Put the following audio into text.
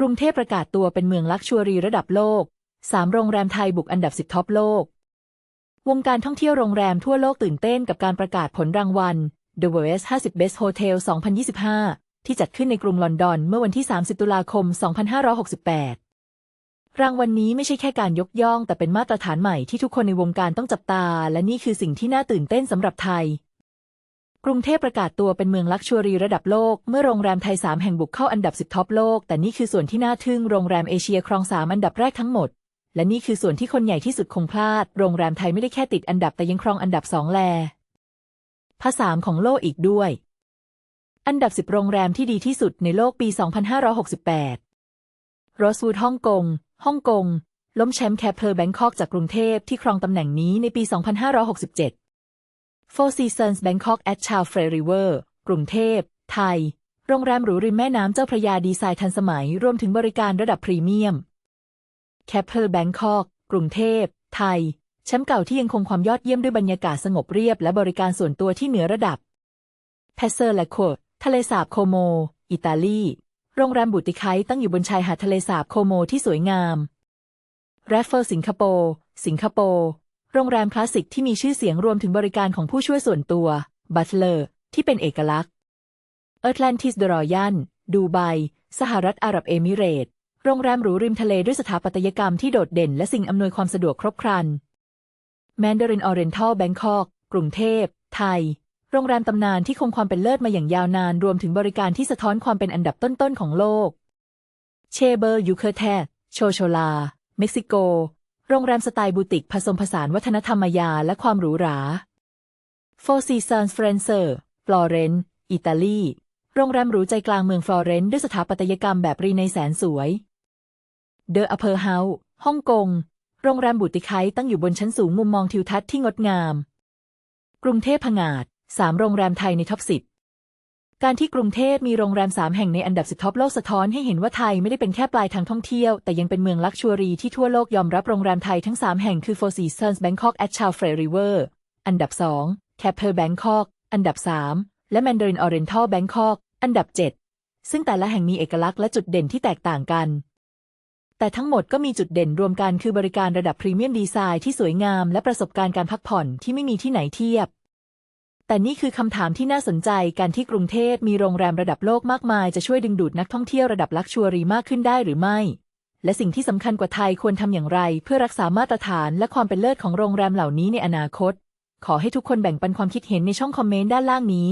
กรุงเทพประกาศตัวเป็นเมืองลักชัวรีระดับโลก 3 โรงแรมไทยบุกอันดับ 10 ท็อปโลก วงการท่องเที่ยวโรงแรมทั่วโลกตื่นเต้นกับการประกาศผลรางวัล The World's 50 Best Hotel 2025 ที่จัดขึ้นในกรุงลอนดอนเมื่อวันที่ 30 ตุลาคม 2568 รางวัลนนี้ไม่ใช่แค่การยกย่อง แต่เป็นมาตรฐานใหม่ที่ทุกคนในวงการต้องจับตา และนี่คือสิ่งที่น่าตื่นเต้นสำหรับไทย กรุงเทพประกาศตัวเป็นเมืองลักชัวรีระดับโลก เมื่อโรงแรมไทย 3 แห่งบุกเข้าอันดับ 10 ท็อปโลก แต่นี่คือส่วนที่น่าทึ่งโรงแรมเอเชียครอง3อันดับแรกทั้งหมด และนี่คือส่วนที่คนใหญ่ที่สุดคงพลาด โรงแรมไทยไม่ได้แค่ติดอันดับแต่ยังครองอันดับ2แลภาษามของโลกอีกด้วย อันดับ 10 โรงแรมที่ดีที่สุดในโลกปี 2568โรสวูดฮ่องกงฮ่องกงล้มแชมป์แคปเพอร์แบงคอกจากกรุงเทพที่ครองตำแหน่งนี้ในปี 2567 Four Seasons Bangkok at Chao Phraya River กรุงเทพ ไทย โรงแรมหรูริมแม่น้ำเจ้าพระยาดีไซน์ทันสมัย รวมถึงบริการระดับพรีเมียมแคปเพอร์แบงคอกกรุงเทพ ไทย แชมป์เก่าที่ยังคงความยอดเยี่ยมด้วยบรรยากาศสงบเรียบ และบริการส่วนตัวที่เหนือระดับเพเซอร์และโคทะเลสาบโคโม อิตาลี โรงแรมบูติไคตั้งอยู่บนชายหาดทะเลสาบโคโมที่สวยงามแรฟเฟิลสิงคโปร์ สิงคโปร์ โรงแรมคลาสสิกที่มีชื่อเสียงรวมถึงบริการของผู้ช่วยส่วนตัว บัตเลอร์ ที่เป็นเอกลักษณ์เอ t ร์แลนติสเดรอยันดูไบ สหรัฐอาหรับเอมิเรตส์โรงแรมหรูริมทะเลด้วยสถาปัตยกรรมที่โดดเด่นและสิ่งอำนวยความสะดวกครบครันแมนดารินออเรนทัลแบงคอกกรุงเทพ ไทย โรงแรมตำนานที่คงความเป็นเลิศมาอย่างยาวนาน รวมถึงบริการที่สะท้อนความเป็นอันดับต้นๆของโลก เชเบอร์ยูเคอร์แทโชโชลา เม็กซิโก โรงแรมสไตล์บูติกผสมผสานวัฒนธรรมมายาและความหรูหรา Four Seasons f r a n c e ฟลอเรนซ์อิตาลี โรงแรมหรูใจกลางเมืองฟลอเรนซ์ด้วยสถาปัตยกรรมแบบรีในแสนสวย The Upper House ฮ่องกง โรงแรมบูติไคตั้งอยู่บนชั้นสูงมุมมองทิวทัศน์ที่งดงาม กรุงเทพผงาดสามโรงแรมไทยในท็อปสิบ การที่กรุงเทพมีโรงแรมสามแห่งในอันดับสิบท็อปโลกสะท้อนให้เห็นว่าไทยไม่ได้เป็นแค่ปลายทางท่องเที่ยว แต่ยังเป็นเมืองลักชัวรีที่ทั่วโลกยอมรับโรงแรมไทยทั้งสามแห่งคือ Four Seasons Bangkok at Chao Phraya River อันดับสอง Capel Bangkok อันดับสามและ Mandarin Oriental Bangkok อันดับเจ็ดซึ่งแต่ละแห่งมีเอกลักษณ์และจุดเด่นที่แตกต่างกัน แต่ทั้งหมดก็มีจุดเด่นรวมกันคือบริการระดับพรีเมียมดีไซน์ที่สวยงามและประสบการณ์การพักผ่อนที่ไม่มีที่ไหนเทียบ แต่นี่คือคำถามที่น่าสนใจการที่กรุงเทพมีโรงแรมระดับโลกมากมายจะช่วยดึงดูดนักท่องเที่ยวระดับลักชัวรีมากขึ้นได้หรือไม่ และสิ่งที่สำคัญกว่าไทยควรทำอย่างไร เพื่อรักษามาตรฐานและความเป็นเลิศของโรงแรมเหล่านี้ในอนาคต ขอให้ทุกคนแบ่งปันความคิดเห็นในช่องคอมเมนต์ด้านล่างนี้